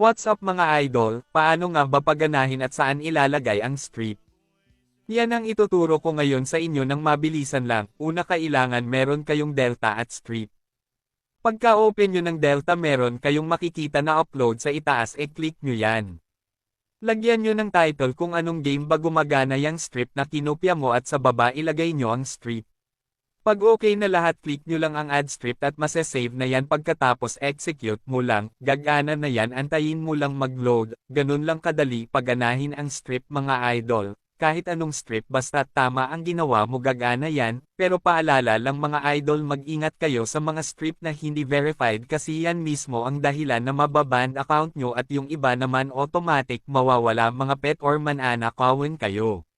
What's up mga idol, paano nga ba paganahin at saan ilalagay ang strip? Yan ang ituturo ko ngayon sa inyo ng mabilisan lang, una kailangan meron kayong delta at strip. Pagka-open nyo ng delta meron kayong makikita na upload sa itaas e click nyo yan. Lagyan nyo ng title kung anong game ba gumagana yung strip na kinopya mo at sa baba ilagay nyo ang strip. Pag okay na lahat click nyo lang ang add strip at masasave na yan. Pagkatapos execute mo lang, gagana na yan. Antayin mo lang mag-load, ganun lang kadali paganahin ang strip mga idol. Kahit anong strip basta tama ang ginawa mo gagana yan, pero paalala lang mga idol mag-ingat kayo sa mga strip na hindi verified kasi yan mismo ang dahilan na mababand account nyo at yung iba naman automatic mawawala. Mga pet or mananakawin kayo.